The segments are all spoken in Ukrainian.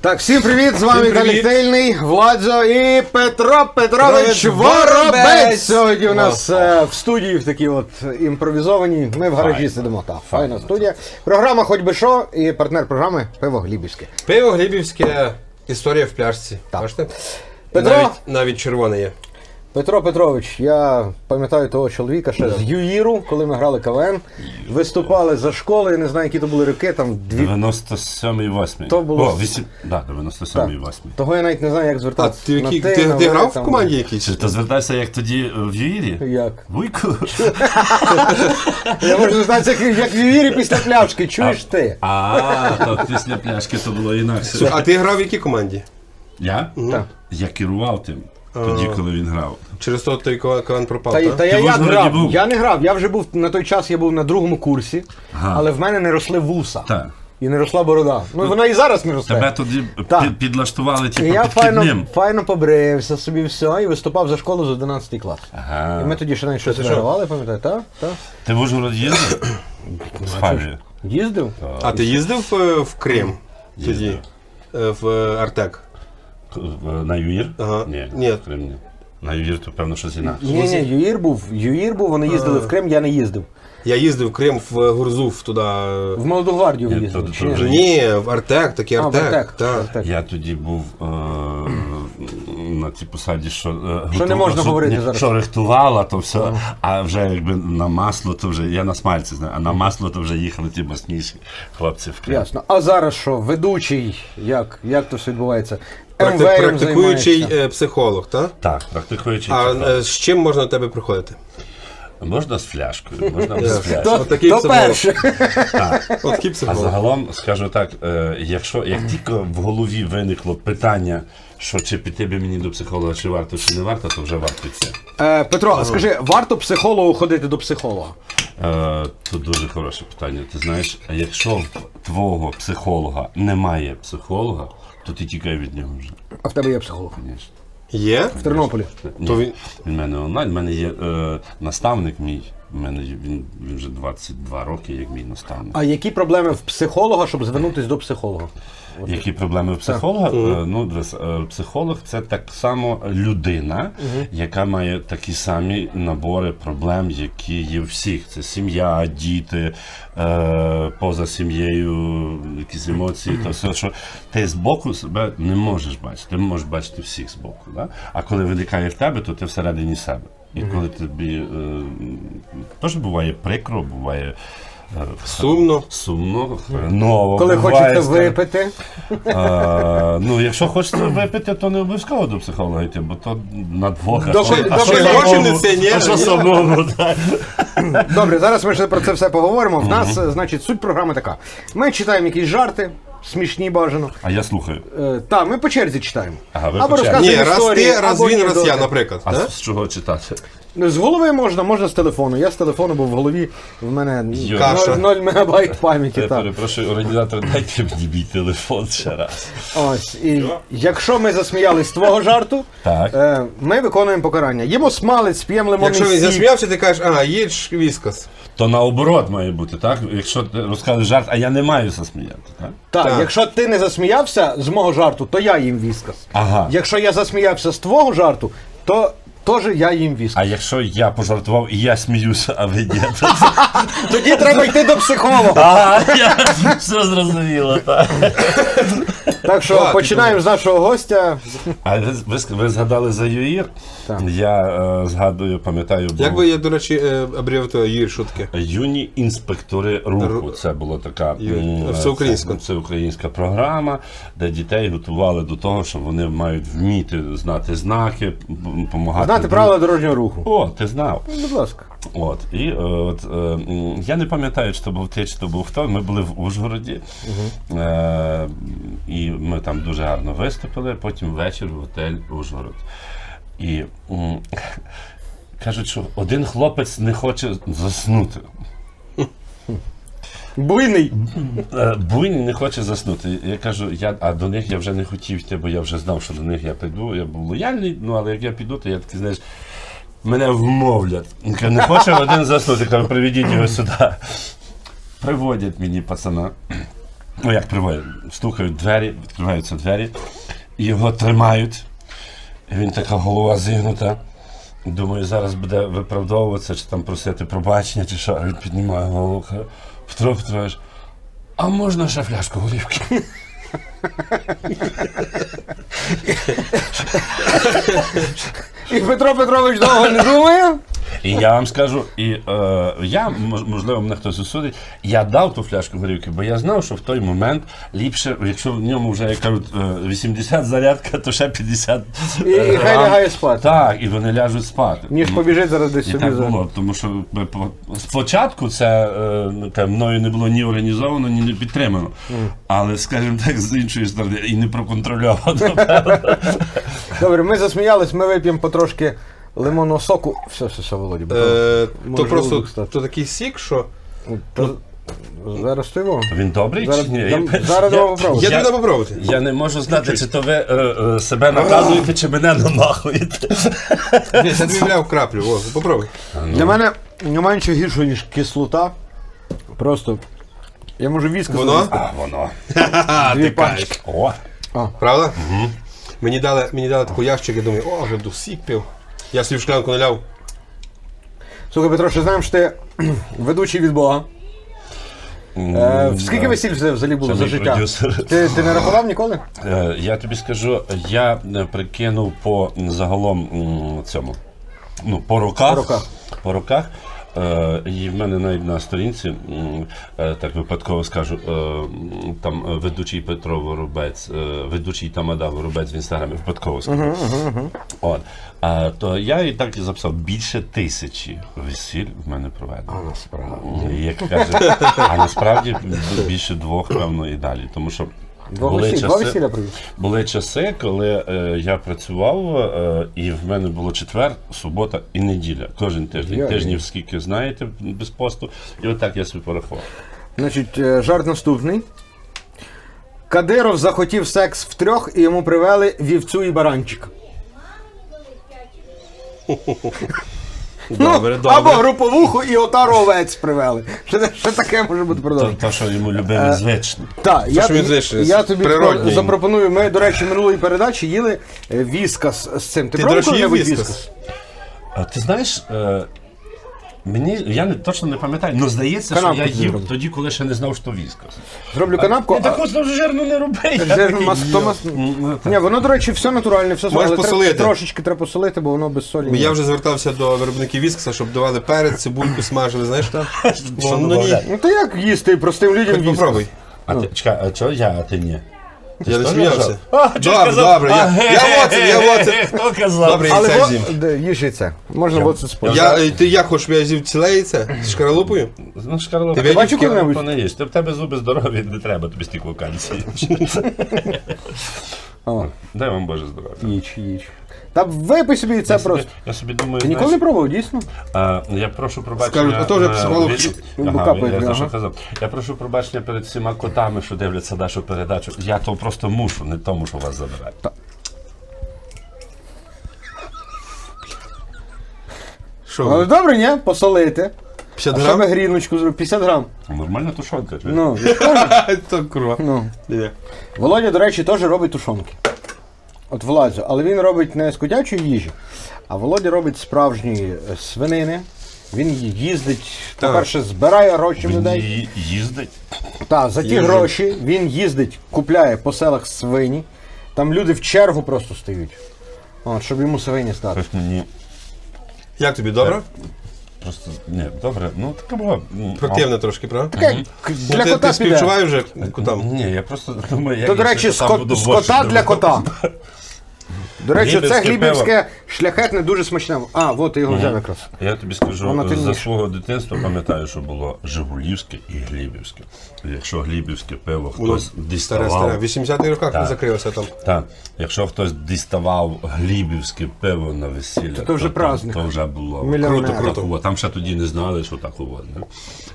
Так, всім привіт! З вами привіт. Владзо і Петро Петрович. Воробець. Сьогодні у нас е, в студії в такій от імпровізованій. Ми в гаражі Файно. сидимо. Та файна студія. Програма Хоч би що і партнер програми Пиво Глібівське. Пиво Глібівське історія в пляшці. Так. Бачите? Петро? Навіть, навіть червоне є. Петро Петрович, я пам'ятаю того чоловіка ще з ЮїРу, коли ми грали КВН. Виступали за школи, я не знаю, які то були роки, там дві. 97-й 8 То було- О, 8... Да, 97-й 8 Того я навіть не знаю, як А звертатися. ти, в ти, ти, ти грав в команді якійсь? Чи ти звертайся, як тоді е, в Юїрі? Як? Вуйку? Я можу звертатися, як, як в ЮїРі після пляшки, чуєш ти? А, то після пляшки то було інакше. А ти грав в якій команді? Я? Так. Я керував тим, тоді, коли він грав. Через то той КВН пропав, Та, так? та я в грав? був? Я не грав. Я вже був на той час, я був на другому курсі, Ага. але в мене не росли вуса. Так. І не росла борода. Ну вона і зараз не росте. Тебе тоді Так. під, підлаштували типу я файно, підкидним. файно побрився собі все і виступав за школу з 11 клас. Ага. І ми тоді ще навіть щось вигравали, пам'ятаю, так? Так. Ти в Ужгород їздив? З Фабією? Їздив? А ти їздив е, в Крим тоді? Е, В е, Артек? На Юїр? Ага. Ні, Ні. в Крим ні. На Юїр то певно щось інакше. Ні, ні, Юїр був. Юїр був, вони їздили в Крим, я не їздив. Я їздив в Крим в Гурзуф туди. е, В Молоду гвардію Ні, їздили. то- чи ні? вже Ні, в Артек, такий А, в Артек. Артек. так. Артек. Я тоді був е, на тій посаді, що, е, Що не готова- можна говорити ні, зараз. Що рихтувала, то все. А вже якби на масло, то вже я на смальці знаю, а на масло то вже їхали ті масніші хлопці в Крим. Ясно. А зараз що? Ведучий, як, як то все відбувається? Практи- МВМ Практикуючий займається. е, психолог, так? Так, практикуючи. А психолог. е, з чим можна до тебе приходити? Можна з фляшкою, можна без Ясно. фляшки. То, От то психолог. перше. От такий А психолог. загалом скажу так, е, якщо як тільки в голові виникло питання, що чи піти би мені до психолога, чи варто, чи не варто, то вже варто йти. Е, Петро, а скажи, варто психологу ходити до психолога? Е, Тут дуже хороше питання. Ти знаєш, а якщо в твого психолога немає психолога, то ти тікай від нього вже. А в тебе є психолог? Звісно. Є? В Тернополі. Ні, То він- він в мене онлайн. в мене є е, наставник мій. У мене він, він вже 22 роки, як мій наставник. А які проблеми в психолога, щоб звернутися до психолога? Які проблеми в психолога? Е, Ну, е, психолог це так само людина, яка має такі самі набори проблем, які є у всіх. Це сім'я, діти, е, поза сім'єю, якісь емоції, то все, що ти збоку себе не можеш бачити. Ти можеш бачити всіх збоку. Да? А коли виникає в тебе, то ти всередині себе. І коли тобі е, теж буває прикро, буває. е, Сумно. Сумно, хреново. Коли буває, хочете скажімо. випити, А, ну, якщо хочете випити, то не обов'язково до психолога йти, бо то на двох. а До що- а що самому? кондиціонера, А що самому, так. Добре, зараз ми ще про це все поговоримо. В нас, е, значить, суть програми така. Ми читаємо якісь жарти, смішні бажано. А я слухаю. Е, так, ми по черзі читаємо. Ага, ви або по черзі. розказуємо Ні, раз історії, ти, раз або він, раз я, анекдоти. наприклад. А так? з чого читати? З голови можна, можна з телефону. Я з телефону, бо в голові в мене Йо. Каша. 0 мегабайт пам'яті. Я Так. перепрошую, організатор, дайте мені мій телефон ще раз. Ось, і якщо ми засміялись з твого жарту, Так. е, ми виконуємо покарання. Їмо смалець, п'ємо лимонний Якщо він сік. засміявся, ти кажеш, ага, їдь віскас. То наоборот має бути, так? Якщо ти розказуєш жарт, а я не маю засміяти, так? Так, Так. якщо ти не засміявся з мого жарту, то я їм віскас. Ага. Якщо я засміявся з твого жарту, то теж я їм віскас. А якщо я пожартував і я сміюся, а ви ні, то Тоді треба йти до психолога. Я все зрозуміло, так. Так що починаємо з нашого гостя. А ви, ви, ск- ви згадали за ЮІР? Так. Я е, згадую, пам'ятаю, був Як я, до речі, е, абревіатура Юрій, що таке? юні інспектори руху. Ру- Це була така це- всеукраїнська програма, де дітей готували до того, що вони мають вміти знати знаки, допомагати. Знати правила дорожнього руху. О, ти знав. Будь ласка. От і е, от е, м, я не пам'ятаю, чи то був ти, чи то був хто. Ми були в Ужгороді, е, і ми там дуже гарно виступили. Потім вечір в готель Ужгород. І м, кажуть, що один хлопець не хоче заснути. Буйний. Е, Буйний не хоче заснути. Я кажу, я, а до них я вже не хотів йти, бо я вже знав, що до них я піду. Я був лояльний, ну але як я піду, то я такий, знаєш, мене вмовлять. Він каже, Не хоче один заснути. Кажу, приведіть його сюди. Приводять мені пацана. Ну як приводять, стукають двері, відкриваються двері, його тримають. Він така голова зігнута. Думаю, зараз буде виправдовуватися, чи там просити пробачення, чи що. А він піднімає голову. Петро Петрович, а можна ще фляжку горівки? І Петро Петрович довго не думає. І я вам скажу, і е, я, можливо, мене хтось осудить, я дав ту фляжку горівки, бо я знав, що в той момент ліпше, якщо в ньому вже, як кажуть, е, 80 зарядка, то ще 50 І- і хай лягає спати. Так, і вони ляжуть спати. Ніж побіжить зараз десь І собі так за. було, тому що е, спочатку це е, мною не було ні організовано, ні не підтримано. Але, скажімо так, з іншої сторони, і не проконтрольовано. Добре, ми засміялись, ми вип'ємо потрошки лимонного соку. Все, все, все, Володі. бо Е, Може, то просто стати. то такий сік, що. то- Зараз стоїмо. Він добрий Зараз, чи ні? дам- Я- зараз я- дамо попробувати. Я Я- дам попробувати. Я не можу знати, чи то ви е, е, себе наказуєте, чи мене намахуєте. Ні, я тобі вляв краплю, о, попробуй. Для мене немає нічого гіршого, ніж кислота. Просто. Я можу віск Воно? А, воно. А, Дві ти пачки. кажеш. О, Правда? Мені дали, мені дали таку ящик, я думаю, о, вже пив. Я свій в шклянку наляв. Слухай, Петро, що знаємо, що ти ведучий від Бога. Е, скільки весіль вже взагалі було Це за мій життя? продюсер. Ти, ти не рахував ніколи? Е, Я тобі скажу, я е, прикинув по загалом м, цьому. Ну, по роках. По роках. По роках. Е, і в мене навіть на сторінці, е, так випадково скажу, е, там ведучий Петро Воробець, ведучий Тамада Воробець в інстаграмі, випадково скажу. От. А, то я і так і записав більше тисячі весіль в мене проведено. насправді. Як каже, а насправді більше двох, певно, і далі. Тому що Два були весілля, два часи, весілля провів. були часи, коли е, я працював, е, і в мене було четвер, субота і неділя. Кожен тиждень. Йой. Тижнів скільки знаєте, без посту. І отак я собі порахував. Значить, е, жарт наступний. Кадиров захотів секс втрьох і йому привели вівцю і баранчик. Добре, Ну, Або груповуху і отару овець привели. Що, що таке може бути продовження? то що йому Е, любили звичне. Так, я, що він звичний, я тобі природній. запропоную. Ми, до речі, минулої передачі їли е, віскас з цим. Ти, Ти, до пробував речі, їв коли-небудь віскас? А ти знаєш, е, мені я не точно не пам'ятаю, але здається, Канапку що я їв зроблю. тоді, коли ще не знав, що віскас. Зроблю канапку. Ти таку жирну не роби. я такий, мас- то Ну, так. Ні, воно, до речі, все натуральне, все Можеш але посолити. Треба, трошечки треба посолити, бо воно без солі. Я вже звертався до виробників віскаса, щоб давали перець, цибульку смажили, знаєш? Що Бо, ну, ні. добавляти? Ну то як їсти простим людям Хоч віскас? попробуй. А ти, чекай, а чого я, а ти ні? Ти Я не сміявся. Добре, добре, я- я Воцин, я Воцин. Хто казав? Добре, Але яйця во- з'їм. де, їж яйце. Можна вот це спорти. Я, е, ти як хочеш, щоб я з'їв ціле яйце? З шкаралупою? Ну, шкарлупа. Ти бачив коли-небудь? не їсть. Ти в тебе зуби здорові, не треба тобі стільки вакансій. О, Дай вам Боже здоров'я. їж, їж. Та випий собі яйце Я собі, просто. я собі думаю, Ти ніколи не знаєш, пробував, дійсно? а, я прошу пробачення. Скажуть, а вже е, психолог від- Ну, Ага, капає, я що ага. казав. Я прошу пробачення перед всіма котами, що дивляться нашу передачу. Я то просто мушу, не тому, що вас забирати. Але Що? добре, ні? Посолити. 50 А що ми гріночку зробимо? 50 грам. Нормальна тушонка. Ну, То курва. ну. Ні. Володя, до речі, теж робить тушонки. От Владзо. Але він робить не з котячої їжі, а Володя робить з справжньої е, свинини. Він їздить, по-перше, збирає гроші людей. їздить. Так, за ті Їжу. гроші він їздить, купляє по селах свині. Там люди в чергу просто стають. От, щоб йому свині стати. Мені Як тобі, добре? Просто ні, добре. Ну таке було. м, Противне трошки, правда? Таке Ну, для ти, кота ти піде. співчуваєш вже а, котам? Ні, я просто думаю, як То, до я речі, там з, буду з борщ кота для кота. До речі, це Глібівське глібівське шляхетне дуже смачне. А, от ти його взяв якраз. Я тобі скажу, за темніше. свого дитинства пам'ятаю, що було Жигулівське і Глібівське. Якщо Глібівське пиво хтось Старе, діставав. В 80-х роках не закрилося там. Так, якщо хтось діставав глібівське пиво на весілля, То вже праздник. То вже було Мільйонер. круто, Круто. круто. Там ще тоді не знали, що так не?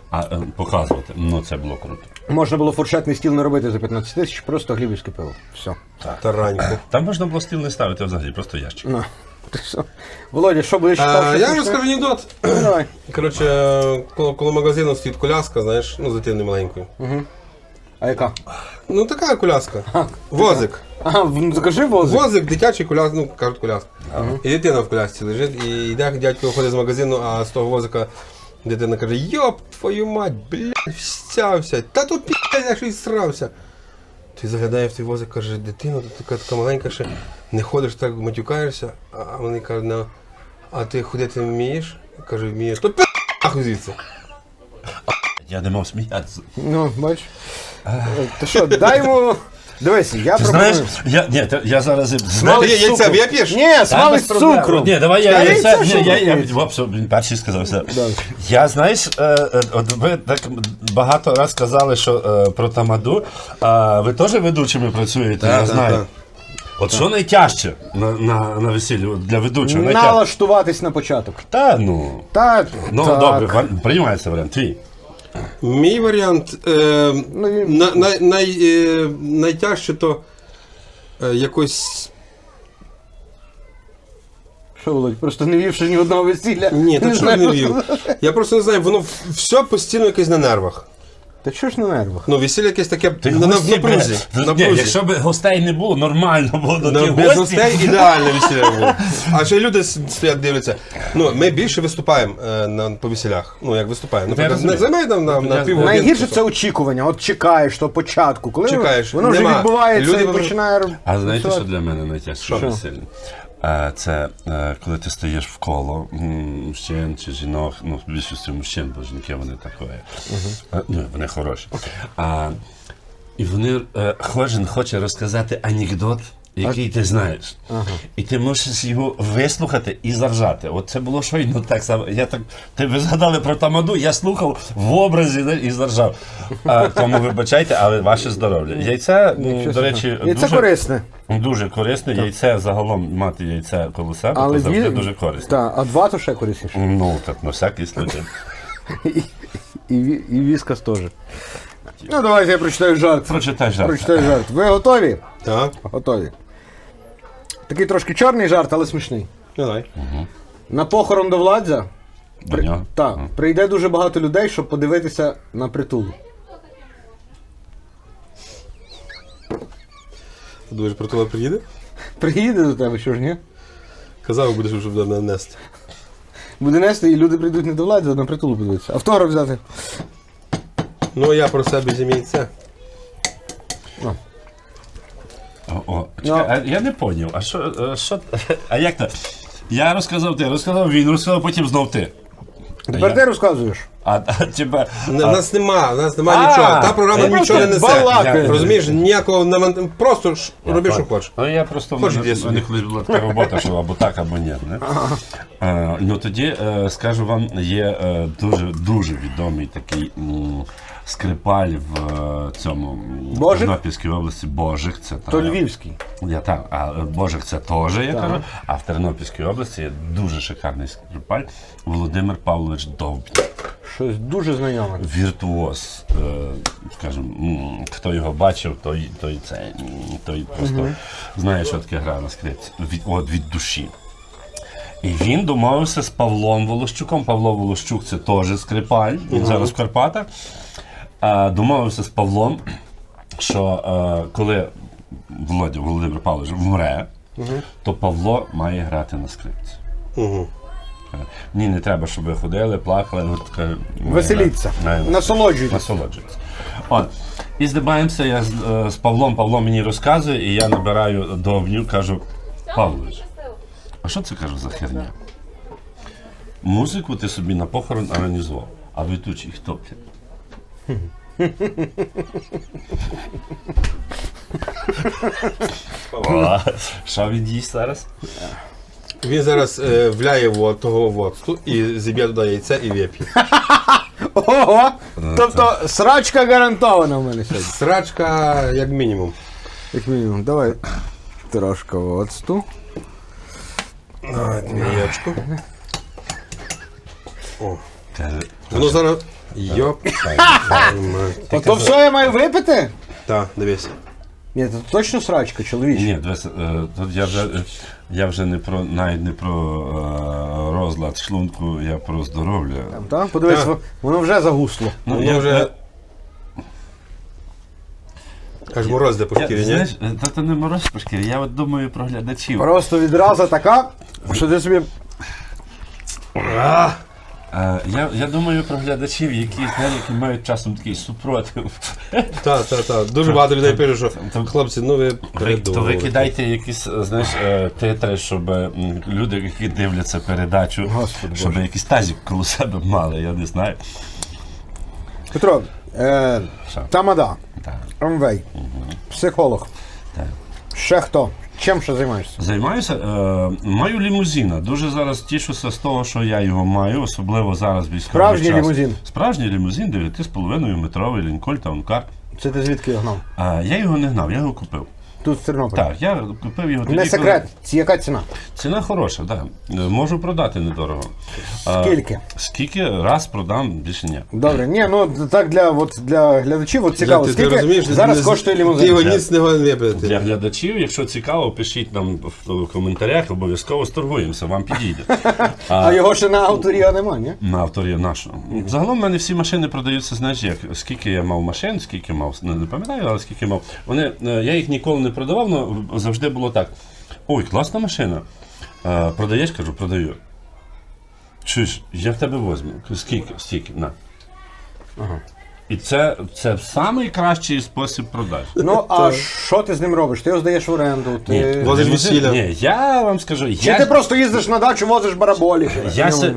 А е, показувати, ну це було круто. Можна було фуршетний стіл не робити за 15 тисяч, просто глібівське пиво. Все. Тараньку. Там можна було стіл не ставити взагалі, просто ящик. На. Ти що? Володя, що будеш А, я розкажу анекдот. Давай. Коротше, коло, коло магазину стоїть коляска, знаєш, ну, з дитиною маленькою. А яка? Ну така коляска. Возик. А, ну закажи возик. Возик, дитячий коляска, ну кажуть коляска. І дитина в колясці лежить, і йде дядько виходить з магазину, а з того возика дитина каже: Йоп, твою мать, блядь, встявся. Та тут пі***, я щось срався. Ти заглядає в той возик, каже, дитина, ти така, така маленька ще, не ходиш, так матюкаєшся, а вони кажуть, ну, а ти ходити вмієш? Каже, вмієш, То пи нахуй звідси. Я не мав сміятися. Ну, бачиш. То що, дай йому. Дивись, я Ти пропоную. знаєш, я, ні, та- я зараз... Ти Смалець яйця цукру. вип'єш? Ні, проблем. цукру. Ні, давай я, Та я, яйця, що ні, я, я? Вопсо, перший сказав все. Я, знаєш, е, е, от ви так багато раз казали, що е, про Тамаду, а ви теж ведучими працюєте, я знаю. так. От що найтяжче на, на, на весіллі от для ведучого? Найтяжче? Налаштуватись на початок. Та ну. Та, Ну так. добре, ва- приймається варіант. Твій. Мій варіант е, Ну, на, на, най, е, найтяжче то е, якось. Що, Володь, просто не вівши ні одного весілля. Ні, та чого не вів. Я просто не знаю, воно все постійно якесь на нервах. Та чого ж на нервах? Ну, весілля якесь таке Ти на, на, напрузі. бля, Ні, якщо б гостей не було, нормально було. На, Ну, ті без гостей ідеальне весілля було. А ще люди с- стоять, дивляться. Ну, ми більше виступаємо е, на, по весілях. Ну, як виступаємо. Наприклад, розумію. не займає нам на, на півгодини. Найгірше це очікування. От чекаєш до початку. Коли Чекаєш, воно вже нема. відбувається Люди і вже- починає. А знаєте, що для мене найтяжче Що? весілля? А, Це е, коли ти стаєш в коло мужчин чи жінок, ну, в більшості мужчин, бо жінки вони такі. А, Ну, вони хороші. А, і вони, е, кожен хоче розказати анекдот, який ти знаєш. І ти мусиш його вислухати і заржати. От це було щойно так само. Я так, ти ви згадали про тамаду, я слухав в образі да, і заржав. А, тому вибачайте, але ваше здоров'я. Яйця, м, до речі, І це дуже- корисне. Дуже корисне. Яйце загалом мати яйце коло себе, Але то завжди ві- дуже корисно. Та, а два то ще корисніше. Ну, так на всякий случай. І, ві- і віскас теж. Ну, давайте я прочитаю жарт. Прочитай жарт. Прочитаю жарт. Ви готові? Так, Готові. Такий трошки чорний жарт, але смішний. давай. На похорон до владзя До нього. так, прийде дуже багато людей, щоб подивитися на притул. Ти думаєш, про приїде? Приїде до тебе, що ж ні? Казав, будеш, щоб туди нанести. Буде нести, і люди прийдуть не до владзя, а на притул подивитися. Автограф взяти. Ну, я про себе зі яйце. О, о, чекай, Ну. а я не поняв, а що, е, що, а як то? Я розказав ти, розказав він, розказав потім знов ти. Тепер я- ти розказуєш. А, а тебе, У а, нас нема, у нас нема А, нічого. Та програма я нічого не несе. балакаю. Розумієш, ніякого намон- просто ж роби, що хочеш. Ну, я просто Хоч в мене- мене колись була така робота, що або так, або ні. Не? Е, ну тоді е, скажу вам, є дуже дуже відомий такий скрипаль в е, цьому Божик? Тернопільській області. Божик, це То львівський. Я так, а Божик це теж я кажу. А в Тернопільській області є дуже шикарний скрипаль Володимир Павлович Довбня. Щось дуже знайоме. Віртуоз, е, скажімо, м, хто його бачив, той, той це, м, той просто знає, що таке гра на скрипці. Від, от від душі. І він домовився з Павлом Волощуком. Павло Волощук це теж скрипаль, він зараз в Карпатах. Е, домовився з Павлом, що е, коли Володя Володимир Павлович вмре, то Павло має грати на скрипці. Угу. Ні, не треба, щоб ви ходили, плакали. От, така, Веселіться. грати. Має Насолоджуйтесь. насолоджується. От. І здибаємося, я з, е, з Павлом, Павло мені розказує, і я набираю довню, кажу, Павлович, а що це кажу за херня? Музику ти собі на похорон організував, а ведучий хто? Блядь?» О, Що він їсть зараз? Він зараз е, вляє вод, того воцту і зіб'є туди яйце і вип'є. Ого! Тобто срачка гарантована в мене сьогодні. Срачка, як мінімум. Як мінімум, давай трошки оцту. Яєчко. О. Каже, Воно зараз. Йоп. Ото все я маю випити? Так, дивись. Ні, це точно срачка, чоловіча. Ні, дивись, е, тут я вже, е, я вже не про навіть не про е, розлад шлунку, я про здоров'я. Так? Подивись, Так. воно вже загусло. Ну, Воно я вже- Аж мороз де по Я, шкірі, ні? знаєш, та то не мороз по шкірі, я от думаю про глядачів. Просто відразу така, що ти собі. Я, я думаю про глядачів, які, які мають часом такий супротив. Так, так, так. Дуже багато людей пишуть, що там- хлопці, ну ви то ви кидайте якісь, е, знаєш, е, титри, щоб люди, які дивляться передачу, Господи щоб Боже. якийсь тазик коло себе мали, я не знаю. Петро, е, тамада, Так. Омвей, психолог. Так. Ще хто? Чим ще займаєшся? Займаюся, е, маю лімузина. Дуже зараз тішуся з того, що я його маю, особливо зараз військовий Справжній час. лімузин? Справжній лімузин, 9,5 метровий Лінкольн Таункар. Це ти звідки його гнав? Е, я його не гнав, я його купив. Тут в Тернополі. Так, я купив його тоді. Не секрет, ці яка ціна? Ціна хороша, так. Да. Можу продати недорого. А, Скільки? скільки раз продам, більше ні. Добре, ні, ну так для, от, для глядачів от цікаво, Ти- ти скільки розумієш, зараз ти- коштує Ти його лімузин? ніц не випити. Для глядачів, якщо цікаво, пишіть нам в коментарях, обов'язково сторгуємося, вам підійде. А його ще на авторія нема, ні? На авторі нашого. Загалом в мене всі машини продаються, знаєш як, скільки я мав машин, скільки мав, не, не пам'ятаю, але скільки мав. Вони, е, я їх ніколи не продавав, але завжди було так. Ой, класна машина. Е, продаєш, кажу, продаю. Чуєш, я в тебе возьму. Скільки? Стільки, на. І це, це найкращий спосіб продаж. Ну, а що ти з ним робиш? Ти його здаєш в оренду, ти... Возиш весілля. Ні, я вам скажу, Чи я, ти просто їздиш на дачу, возиш бараболі? я, Ну, се,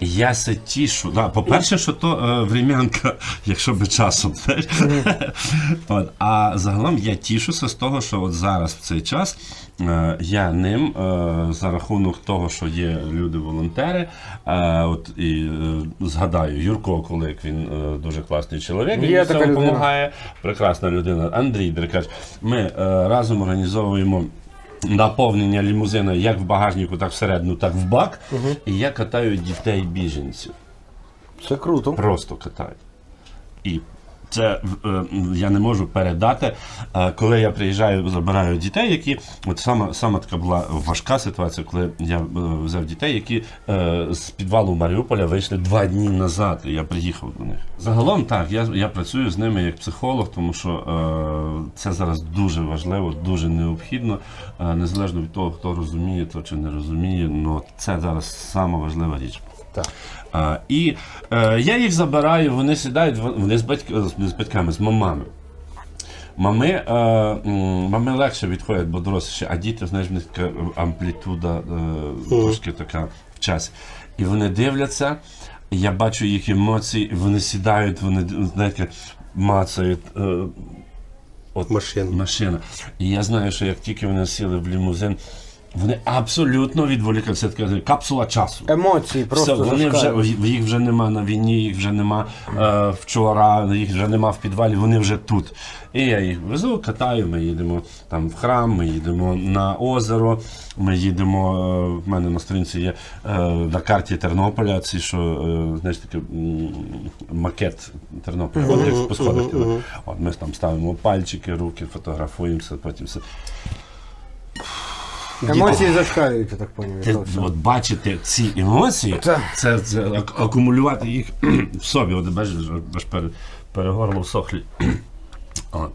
я се тішу. Да, по-перше, що то е, врем'янка, якщо би часом. знаєш. от, а загалом я тішуся з того, що от зараз в цей час е, я ним е, за рахунок того, що є люди-волонтери. Е, от, і е, згадаю, Юрко Колик, він е, дуже класний чоловік, він Є така допомагає. Прекрасна людина. Андрій Деркач. Ми е, разом організовуємо. Наповнення лімузина як в багажнику, так всередину, так в бак. І я катаю дітей біженців. Це круто. Просто катаю. І це е, я не можу передати. Е, коли я приїжджаю, забираю дітей, які. От сама, сама така була важка ситуація, коли я е, взяв дітей, які з підвалу Маріуполя вийшли два дні назад. І я приїхав до них. Загалом так, я, я працюю з ними як психолог, тому що це зараз дуже важливо, дуже необхідно, незалежно від того, хто розуміє то чи не розуміє, але це зараз сама важлива річ. Так. А, і е, я їх забираю, вони сідають, вони з, батьк, з батьками, з мамами. Мами, е, мами легше відходять, бо доросліші, а діти, знаєш, в них така амплітуда е, трошки така в часі. І вони дивляться, я бачу їх емоції, вони сідають, вони знаєте, мацають. Е, от Машин. машина. І я знаю, що як тільки вони сіли в лімузин, вони абсолютно відволікаються. Це капсула часу. Емоції просто Все, вони вже зашкалюють. їх вже нема на війні, їх вже нема е, вчора, їх вже нема в підвалі, вони вже тут. І я їх везу, катаю. Ми їдемо там в храм, ми їдемо на озеро. Ми їдемо. е, в мене на сторінці є е, на карті Тернополя. Ці що е, знаєш таке макет Тернополя. От як по сходах. От ми там ставимо пальчики, руки, фотографуємося, потім все. Емоції зашкалюють, я так поняв. Ти, от бачити ці емоції, Так. це, це ак- акумулювати їх в собі. От бачиш, аж пере, перегорло сохлі. От.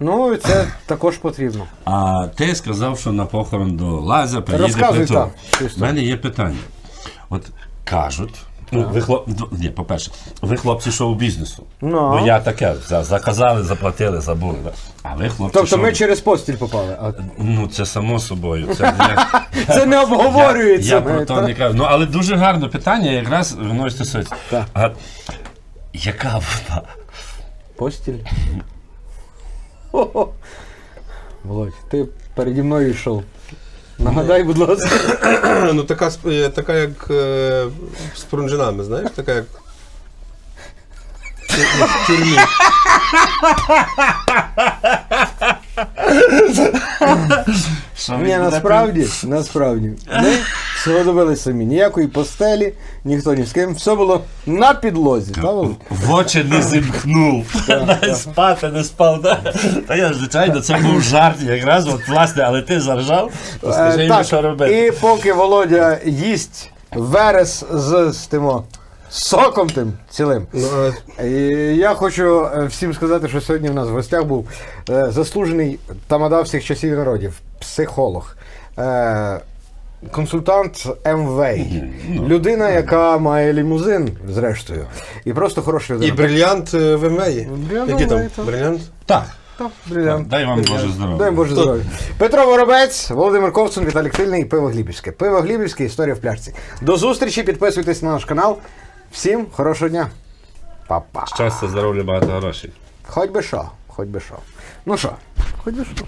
Ну, і це також потрібно. А ти сказав, що на похорон до Лазя приїде Розказуй, так, чисто. У мене є питання. От кажуть, ну, ви хлоп... ну, ні, по-перше, ви хлопці шоу-бізнесу. Ну. Бо я таке, за- заказали, заплатили, забули. да. А ви хлопці Тобто ми шоу... через постіль попали. А Ну, це само собою. Це я... це не обговорюється. Я, я про то не кажу. Ну, але дуже гарне питання, якраз воно і стосується. Так. А, яка вона? Постіль. Володь, ти переді мною йшов. Нагадай, будь ласка. Ну така, сп- е, така як е, з прунжинами, знаєш, така як. В тюрмі. Що Ні, насправді, насправді. Ми всього добилися самі. Ніякої постелі, ніхто ні з ким. Все було на підлозі. Та, Володь? В очі не зімкнув. Спати не спав. да? Та я, звичайно, це був жарт якраз, от, власне, але ти заржав, то скажи Е, йому, що робити. І поки Володя їсть верес з, з тимо, соком тим цілим. Ну, І я хочу е, всім сказати, що сьогодні в нас в гостях був е, заслужений тамада всіх часів і народів, психолог, е, консультант МВ, людина, яка має лімузин, зрештою, і просто хороша і брильянт е, в. Брильянт Який там? Брильянт? Так. Так, брилянт. Дай вам Боже здоров'я. Дай Боже здоров'я. Петро Воробець, Володимир Ковцун, Віталій Тильний, Пиво Глібівське. Пиво Глібівське, історія в пляшці. До зустрічі, підписуйтесь на наш канал. Всім хорошого дня. Па-па. Щастя, здоров'я, багато грошей. Хоть би що, хоть би що. Ну що, хоть би що.